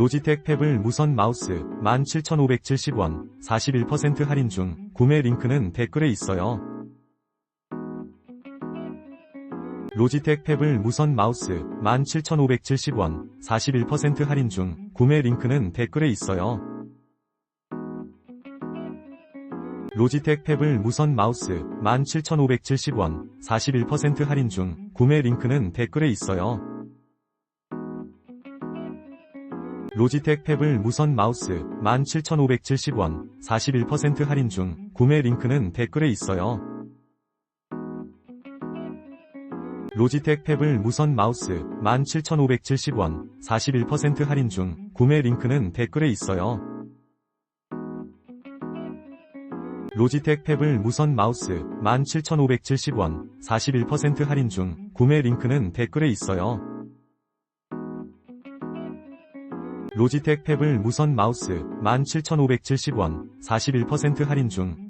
로지텍 패블 무선 마우스 17,570원 41% 할인 중 구매 링크는 댓글에 있어요. 로지텍 패블 무선 마우스 17,570원 41% 할인 중 구매 링크는 댓글에 있어요. 로지텍 패블 무선 마우스 17,570원 41% 할인 중 구매 링크는 댓글에 있어요. 로지텍 패블 무선 마우스 17,570원 41% 할인 중 구매 링크는 댓글에 있어요. 로지텍 패블 무선 마우스 17,570원 41% 할인 중 구매 링크는 댓글에 있어요. 로지텍 패블 무선 마우스 17,570원 41% 할인 중 구매 링크는 댓글에 있어요. 로지텍 패블 무선 마우스 17,570원 41% 할인 중